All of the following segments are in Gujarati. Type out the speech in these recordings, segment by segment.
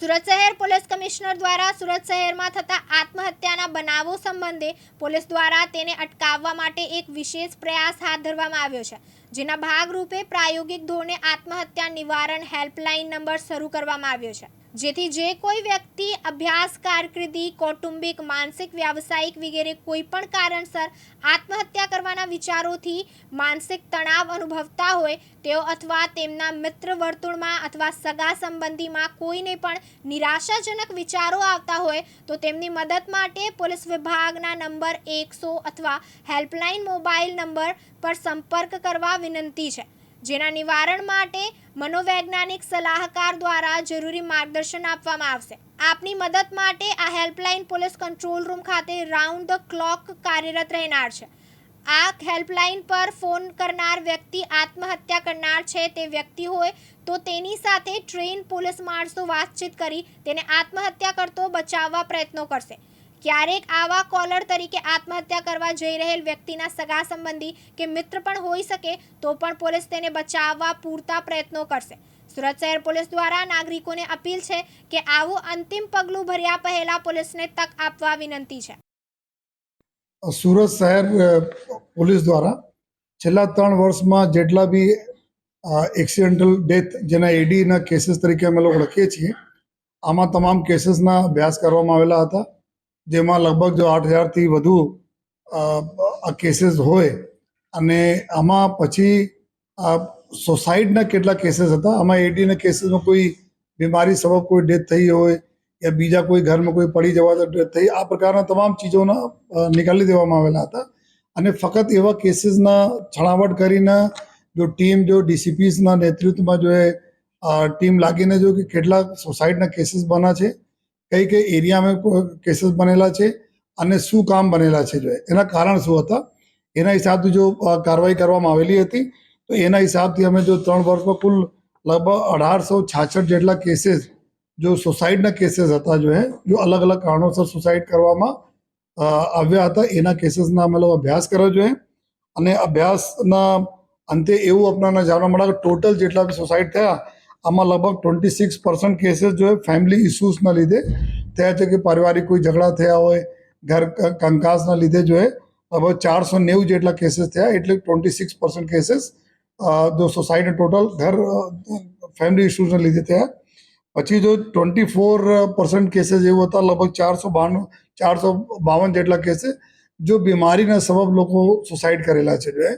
સુરત શહેર પોલીસ કમિશનર દ્વારા સુરત શહેરમાં થતા આત્મહત્યાના બનાવો સંબંધે પોલીસ દ્વારા તેને અટકાવવા માટે એક વિશેષ પ્રયાસ હાથ ધરવામાં આવ્યો છે, જેના ભાગરૂપે પ્રાયોગિક ધોરણે આત્મહત્યા નિવારણ હેલ્પલાઇન નંબર શરૂ કરવામાં આવ્યો છે. જેથી જે કોઈ વ્યક્તિ અભ્યાસ, કારકિર્દી, કૌટુંબિક, માનસિક, વ્યાવસાયિક વગેરે કોઈ પણ કારણસર આત્મહત્યા કરવાના વિચારોથી માનસિક તણાવ અનુભવતા હોય, તેઓ અથવા તેમના મિત્ર વર્તુળમાં અથવા સગા સંબંધીમાં કોઈને પણ નિરાશાજનક વિચારો આવતા હોય, તો તેમની મદદ માટે પોલીસ વિભાગના નંબર એકસો અથવા હેલ્પલાઇન મોબાઈલ નંબર પર સંપર્ક કરવા વિનંતી છે. જેના નિવારણ માટે મનોવૈજ્ઞાનિક સલાહકાર દ્વારા જરૂરી માર્ગદર્શન આપવામાં આવશે. આપની મદદ માટે આ હેલ્પલાઇન પોલીસ કંટ્રોલ રૂમ ખાતે રાઉન્ડ ધ ક્લોક કાર્યરત રહેનાર છે. આ હેલ્પલાઇન પર ફોન કરનાર વ્યક્તિ આત્મહત્યા કરનાર છે તે વ્યક્તિ હોય તો તેની સાથે ટ્રેન પોલીસ માણસો વાતચીત કરી તેને આત્મહત્યા કરતો બચાવવા પ્રયત્નો કરશે. ક્યારેક આવા કોલર તરીકે આત્મહત્યા કરવા જઈ રહેલ વ્યક્તિના સગા સંબંધી કે મિત્ર પણ હોઈ શકે, તો પણ પોલીસ તેને બચાવવા પૂરતા પ્રયત્નો કરશે. સુરત શહેર પોલીસ દ્વારા નાગરિકોને અપીલ છે કે આવું અંતિમ પગલું ભર્યા પહેલા પોલીસને તક આપવા વિનંતી છે. સુરત શહેર પોલીસ દ્વારા છેલ્લા ત્રણ વર્ષમાં જેટલા બી એક્સિડેન્ટલ ડેથ જેના એડીના કેસીસ તરીકે અમે લોકો લખીએ છીએ, આમાં તમામ કેસીસના અભ્યાસ કરવામાં આવેલા હતા. જેમાં લગભગ જો આઠ હજારથી વધુ કેસીસ હોય. અને આમાં પછી સોસાઇડના કેટલા કેસીસ હતા? આમાં એડીના કેસીસમાં કોઈ બીમારી સબબ કોઈ ડેથ થઈ હોય યા બીજા કોઈ ઘરમાં કોઈ પડી જવા તો ડેથ થઈ, આ પ્રકારના તમામ ચીજોના નિકાલી દેવામાં આવેલા હતા. અને ફક્ત એવા કેસીસના છણાવટ કરીને જો ટીમ જો ડીસીપીસના નેતૃત્વમાં જો એ ટીમ લાગીને જો કે કેટલા સોસાઇડના કેસીસ બના છે કઈ કઈ એરિયામાં કેસીસ બનેલા છે અને શું કામ બનેલા છે જો. એના કારણ શું હતા એના હિસાબથી જો કાર્યવાહી કરવામાં આવેલી હતી, તો એના હિસાબથી અમે જો ત્રણ વર્ષમાં કુલ લગભગ અઢારસો છાછઠ જેટલા કેસીસ જો સુસાઇડના કેસીસ હતા જો હે જો અલગ અલગ કારણોસર સુસાઇડ કરવામાં આવ્યા હતા, એના કેસીસના અમે લોકો અભ્યાસ કર્યો જોઈએ અને અભ્યાસના અંતે એવું આપણાને જાણવા મળ્યા કે ટોટલ જેટલા બી સુસાઇડ થયા આમાં લગભગ ટ્વેન્ટી સિક્સ પર્સન્ટ કેસીસ જો ફેમિલી ઇસ્યુઝના લીધે થયા છે કે પારિવારિક કોઈ ઝઘડા થયા હોય ઘર ક- કંકાસના લીધે જો એ લગભગ ચારસો નેવું જેટલા કેસીસ થયા એટલે ટ્વેન્ટી સિક્સ પર્સન્ટ કેસીસ જો સોસાયટી ટોટલ ઘર ફેમિલી ઇસ્યુઝના લીધે થયા પછી જો ટ્વેન્ટી ફોર પર્સન્ટ કેસીસ એવું હતા લગભગ ચારસો બાણું ચારસો બાવન જેટલા કેસીસ જો બીમારીના સબબ લોકો સુસાઇડ કરેલા છે જો એ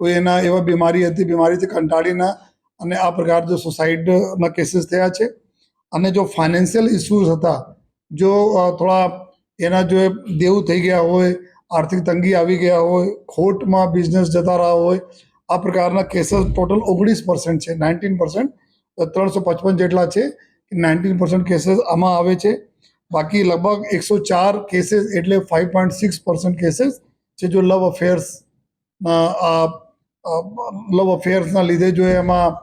કોઈ એના એવા બીમારી હતી બીમારીથી કંટાળીને અને આ પ્રકાર જો સુસાઇડના કેસીસ થયા છે અને જો ફાઇનાન્શિયલ ઇસ્યુઝ હતા, જો થોડા એના જો દેવું થઈ ગયા હોય, આર્થિક તંગી આવી ગયા હોય, ખોટમાં બિઝનેસ જતા રહ્યા હોય, આ પ્રકારના કેસીસ ટોટલ ઓગણીસ પર્સન્ટ છે નાઇન્ટીન પર્સન્ટ ત્રણસો પચપન જેટલા છે નાઇન્ટીન પર્સન્ટ કેસીસ આમાં આવે છે. બાકી લગભગ એકસો ચાર કેસીસ એટલે five point six percent cases છે જો લવ અફેર્સના લવ અફેર્સના લીધે જો એમાં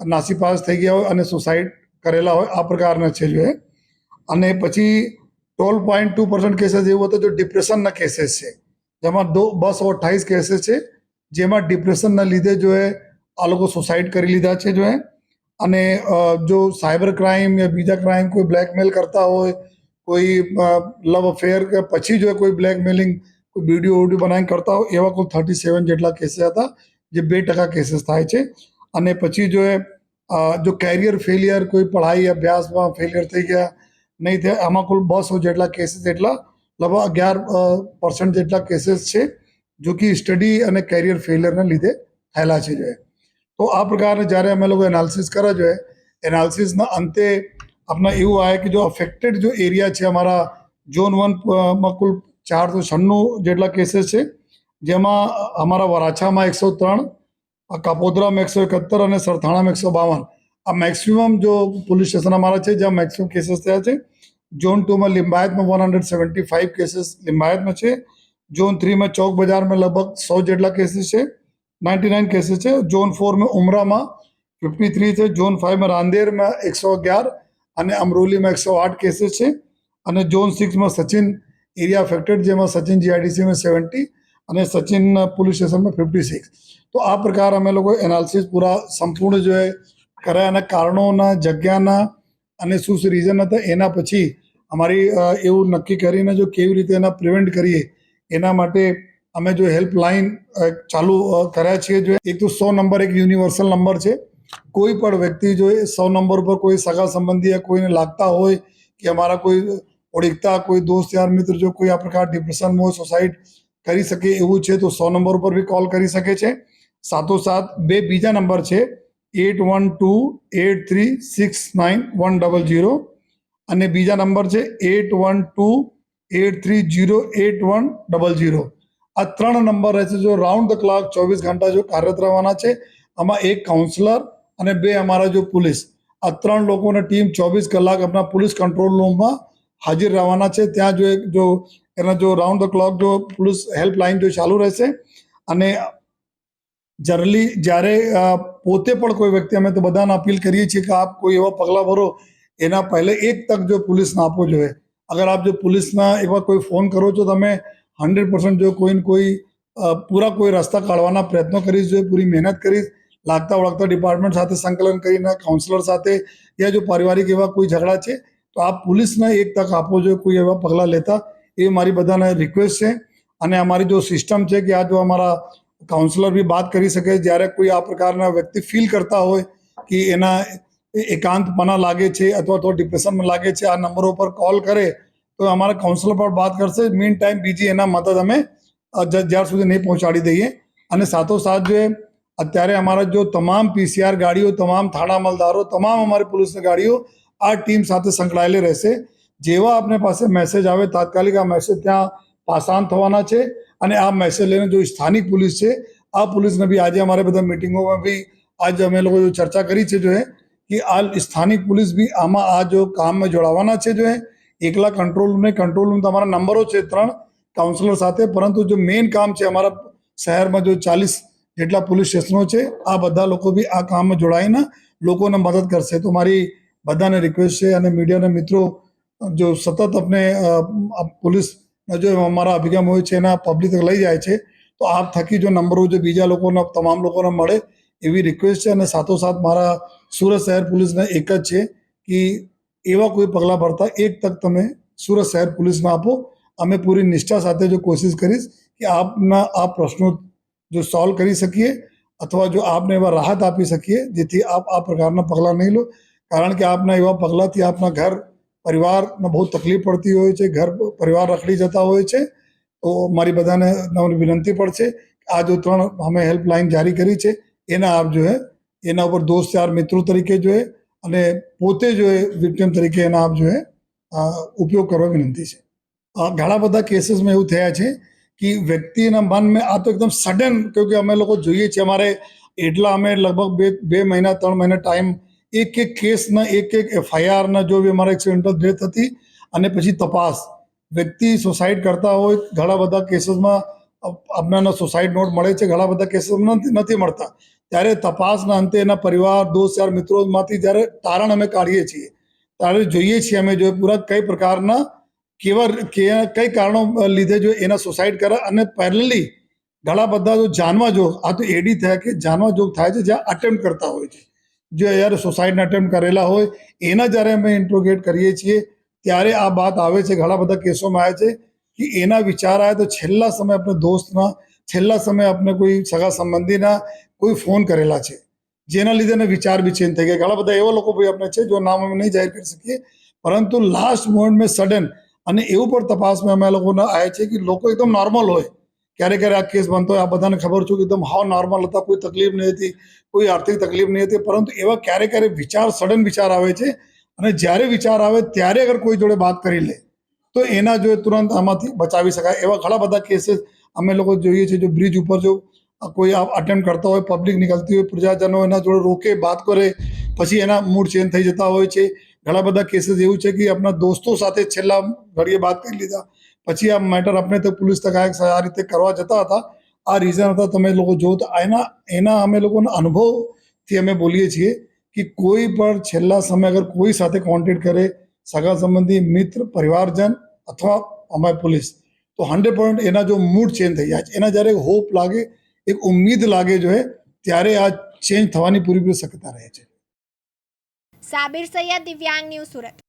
નાસીપાસ થઈ ગયા હોય અને સુસાઇડ કરેલા હોય, આ પ્રકારના છે જો એ અને પછી twelve point two percent cases એવું હતો, જો ડિપ્રેશનના કેસીસ છે. જેમાં દો, બસો અઠ્ઠાવીસ કેસીસ છે, જેમાં ડિપ્રેશનના લીધે જો એ આ લોકો સુસાઇડ કરી લીધા છે જો એ. અને જો સાયબર ક્રાઇમ યા બીજા ક્રાઇમ કોઈ બ્લેકમેલ કરતા હોય, કોઈ લવ અફેર કે પછી જો કોઈ બ્લેકમેલિંગ કોઈ વીડિયો વીડિયો બનાવીને કરતા હોય, એવા કુલ થર્ટી સેવન જેટલા કેસીસ હતા, જે બે ટકા કેસીસ થાય છે. અને પછી જો એ જો કેરિયર ફેલિયર કોઈ પઢાઈ, અભ્યાસમાં ફેલિયર થઈ ગયા, નહીં થયા, આમાં કુલ બસો જેટલા કેસીસ એટલા લગભગ અગિયાર પર્સન્ટ જેટલા કેસીસ છે, જો કે સ્ટડી અને કેરિયર ફેલિયરને લીધે થયેલા છે જોઈએ તો આ પ્રકારે જ્યારે અમે લોકો એનાલિસિસ કરે જોઈએ એનાલિસિસના અંતે આપણા એવું આવે કે જો અફેક્ટેડ જો એરિયા છે અમારા ઝોન વનમાં કુલ ચારસો છન્નું જેટલા કેસીસ છે, જેમાં અમારા વરાછામાં એકસો ત્રણ કાપોદરામાં એકસો એકહત્તર અને સરથાણામાં એકસો બાવન. આ મેક્સિમમ જો પોલીસ સ્ટેશન અમારા છે, જ્યાં મેક્સિમમ કેસીસ થયા છે, ઝોન ટુમાં લિંબાયતમાં one hundred seventy five cases લિંબાયતમાં છે, ઝોન થ્રીમાં ચોક બજારમાં લગભગ સો જેટલા કેસીસ છે નાઇન્ટી નાઇન કેસીસ છે, ઝોન ફોરમાં ઉમરામાં ફિફ્ટી થ્રી છે, ઝોન ફાઇવમાં રાંદેરમાં એકસો અગિયાર અને અમરોલીમાં એકસો આઠ કેસીસ છે, અને ઝોન સિક્સમાં સચિન, એરિયા અફેક્ટેડ જેમાં સચિન જીઆઈડીસીમાં સેવન્ટી અને સચિન પોલીસ સ્ટેશનમાં ફિફ્ટી સિક્સ તો આ પ્રકાર અમે લોકો એનાલિસિસ પૂરા સંપૂર્ણ જો કર્યા અને કારણોના, જગ્યાના અને શું શું રીઝન હતા એના પછી અમારી એવું નક્કી કરીને જો કેવી રીતે એના પ્રિવેન્ટ કરીએ એના માટે અમે જો હેલ્પલાઇન ચાલુ કર્યા છીએ. જો એક તો સો નંબર એક યુનિવર્સલ નંબર છે. કોઈ પણ વ્યક્તિ જો એ સો નંબર પર કોઈ સગા સંબંધી કોઈને લાગતા હોય કે અમારા કોઈ ઓળખતા, કોઈ દોસ્ત, યાર, મિત્ર જો કોઈ આ પ્રકાર ડિપ્રેશનમાં હોય સુસાઇડ કરી શકે એવું છે તો સો નંબર ઉપર બી કોલ કરી શકે છે. સાથોસાથ બે બીજા નંબર છે. Eight one two eight three six nine one double zero અને બીજા નંબર છે eight one two eight three zero eight one double zero આ ત્રણ નંબર રહેશે જો રાઉન્ડ ધ ક્લાક ચોવીસ ઘંટા જો કાર્યરત રહેવાના છે. આમાં એક કાઉન્સલર અને બે અમારા જો પોલીસ આ ત્રણ લોકોની ટીમ ચોવીસ કલાક આપણા પોલીસ કંટ્રોલ રૂમમાં હાજર રહેવાના છે. ત્યાં જો એક જો એના જો રાઉન્ડ ધ ક્લોક જો પોલીસ હેલ્પલાઇન જો ચાલુ રહેશે અને જનરલી જ્યારે પોતે પણ કોઈ વ્યક્તિ અમે તો બધાને અપીલ કરીએ છીએ કે આપ કોઈ એવા પગલાં ભરો, એના પહેલે એક તક જો પોલીસને આપવો જોઈએ. અગર આપ જો પોલીસના એવા કોઈ ફોન કરો છો તમે હંડ્રેડ પર્સન્ટ જો કોઈને કોઈ પૂરા કોઈ રસ્તા કાઢવાના પ્રયત્નો કરીશ જોઈએ પૂરી મહેનત કરીશ, લાગતા વળગતા ડિપાર્ટમેન્ટ સાથે સંકલન કરીને કાઉન્સિલર સાથે, યા જો પારિવારિક એવા કોઈ ઝઘડા છે તો આપ પોલીસને એક તક આપવો જોઈએ, કોઈ એવા પગલાં લેતા. એ મારી બધાને રિક્વેસ્ટ છે. અને અમારી જો સિસ્ટમ છે કે આ જો અમારા કાઉન્સિલર બી વાત કરી શકે, જ્યારે કોઈ આ પ્રકારના વ્યક્તિ ફીલ કરતા હોય કે એના એકાંતપના લાગે છે અથવા તો ડિપ્રેશનમાં લાગે છે, આ નંબરો પર કોલ કરે, તો અમારા કાઉન્સિલર પર વાત કરશે. મીન ટાઈમ બીજી એના મદદ અમે જ્યાર સુધી નહીં પહોંચાડી દઈએ. અને સાથોસાથ જે અત્યારે અમારા જો તમામ પીસીઆર ગાડીઓ, તમામ થાણા અમલદારો તમામ અમારી પોલીસની ગાડીઓ આ ટીમ સાથે સંકળાયેલી રહેશે. જેવા આપને પાસે મેસેજ આવે, તાત્કાલિક આ મેસેજ ત્યાં પાસાન થવાના છે અને આ મેસેજ લઈને જો સ્થાનિક પોલીસ છે, આ પોલીસને બી આજે અમારે બધા મિટિંગોમાં બી આજે અમે લોકો જો ચર્ચા કરી છે જો એ કે આ સ્થાનિક પોલીસ બી આમાં આ જો કામમાં જોડાવાના છે જો એ એકલા કંટ્રોલ રૂમ કંટ્રોલ રૂમ તમારા નંબરો છે ત્રણ કાઉન્સિલર સાથે, પરંતુ જો મેઇન કામ છે અમારા શહેરમાં જો ચાલીસ જેટલા પોલીસ સ્ટેશનો છે, આ બધા લોકો બી આ કામમાં જોડાઈને લોકોને મદદ કરશે. તો મારી બધાને રિક્વેસ્ટ છે અને મીડિયાના મિત્રો, જો સતત આપણે પોલીસ જો અમારા અભિગમ હોય છે, એના પબ્લિક લઈ જાય છે, તો આપ થકી જો નંબરો જો બીજા લોકોને, તમામ લોકોને મળે એવી રિક્વેસ્ટ છે અને સાથોસાથ મારા સુરત શહેર પોલીસને એક જ છે કે એવા કોઈ પગલાં ભરતા એક તક તમે સુરત શહેર પોલીસને આપો. અમે પૂરી નિષ્ઠા સાથે જો કોશિશ કરીશ કે આપના આ પ્રશ્નો જો સોલ્વ કરી શકીએ અથવા જો આપને એવા રાહત આપી શકીએ, જેથી આપ આ પ્રકારના પગલાં નહીં લો. કારણ કે આપના એવા પગલાંથી આપના ઘર, પરિવારને બહુ તકલીફ પડતી હોય છે, ઘર, પરિવાર રખડી જતા હોય છે. તો મારી બધાને નમ્ર વિનંતી પડશે આ જો ત્રણ અમે હેલ્પલાઇન જારી કરી છે, એના આપ જો એના ઉપર દોસ્ત યાર મિત્રો તરીકે જો અને પોતે જો હે, વિક્ટિમ તરીકે એના આપ જો ઉપયોગ કરવા વિનંતી છે. ઘણા બધા કેસીસમાં એવું થયા છે કે વ્યક્તિના મનમાં આ તો એકદમ સડન કે અમે લોકો જોઈએ છીએ અમારે એટલા અમે લગભગ બે બે મહિના, ત્રણ મહિના ટાઈમ એક એક કેસના એક એક એફઆઈઆરના જો અમારા એક્સિડન્ટલ ડેથ હતી અને પછી તપાસ. વ્યક્તિ સુસાઇડ કરતા હોય, ઘણા બધા કેસીસમાં આપણાને સુસાઇડ નોટ મળે છે, ઘણા બધા કેસીસમાં નથી મળતા. ત્યારે તપાસના અંતે એના પરિવાર, દોસ્ત યાર, મિત્રોમાંથી જ્યારે તારણ અમે કાઢીએ છીએ, ત્યારે જોઈએ છીએ અમે જો પૂરા કઈ પ્રકારના, કેવા કે- કઈ કારણો લીધે જો એના સુસાઇડ કરે અને પેરેલલી ઘણા બધા જો જાનવા જોગ, આ તો એડી થયા કે જાનવા જોગ થાય છે, જ્યાં અટેમ્પ્ટ કરતા હોય છે. જો યાર સુસાઇડના અટેમ્પ કરેલા હોય, એના જ્યારે અમે ઇન્ટ્રોગેટ કરીએ છીએ, ત્યારે આ વાત આવે છે, ઘણા બધા કેસોમાં આવે છે, કે એના વિચાર આવે તો છેલ્લા સમય આપણે દોસ્તના, છેલ્લા સમય આપણે કોઈ સગા સંબંધીના કોઈ ફોન કરેલા છે. જેના લીધે એના વિચાર બી ચેન્જ થઈ ગયા. ઘણા બધા એવા લોકો ભાઈ આપણે છે જો નામ અમે નહીં જાહેર કરી શકીએ, પરંતુ લાસ્ટ મોમેન્ટમાં સડન અને એવું પણ તપાસમાં અમે લોકોને આવે છે કે લોકો એકદમ નોર્મલ હોય. ક્યારે ક્યારે આ કેસ બનતો હોય, આ બધાને ખબર છે કે એકદમ હાવ નોર્મલ હતા, કોઈ તકલીફ નહીં હતી, કોઈ આર્થિક તકલીફ નહીં હતી, પરંતુ એવા ક્યારે ક્યારે વિચાર સડન વિચાર આવે છે અને જ્યારે વિચાર આવે ત્યારે અગર કોઈ જોડે વાત કરી લે, તો એના જો તુરંત આમાંથી બચાવી શકાય. એવા ઘણા બધા કેસીસ અમે લોકો જોઈએ છીએ જો બ્રિજ ઉપર જો કોઈ અટેમ્પ કરતા હોય પબ્લિક નીકળતી હોય, પ્રજાજનો એના જોડે રોકે, વાત કરે, પછી એના મૂડ ચેન્જ થઈ જતા હોય છે. ઘણા બધા કેસીસ એવું છે કે આપણા દોસ્તો સાથે છેલ્લા ઘડીએ વાત કરી લીધા પછી આ મેટર આપણે તો પોલીસ તક આ રીતે કરવા જતા હતા. આ રીઝન હતા તમે લોકો જો તો એના એના અમે લોકોના અનુભવથી અમે બોલીએ છીએ કે કોઈ પણ છેલ્લા સમય અગર કોઈ સાથે કોન્ટેક્ટ કરે સગા સંબંધી, મિત્ર, પરિવારજન અથવા અમારી પોલીસ તો હંડ્રેડ પર્સન્ટ એના જો મૂડ ચેન્જ થઈ જાય છે. એના જ્યારે હોપ લાગે, એક ઉમ્મીદ લાગે જો હે, ત્યારે આ ચેન્જ થવાની પૂરેપૂરી શક્યતા રહે છે. સાબિર સૈયદ, દિવ્યાંગ ન્યૂઝ સુરત.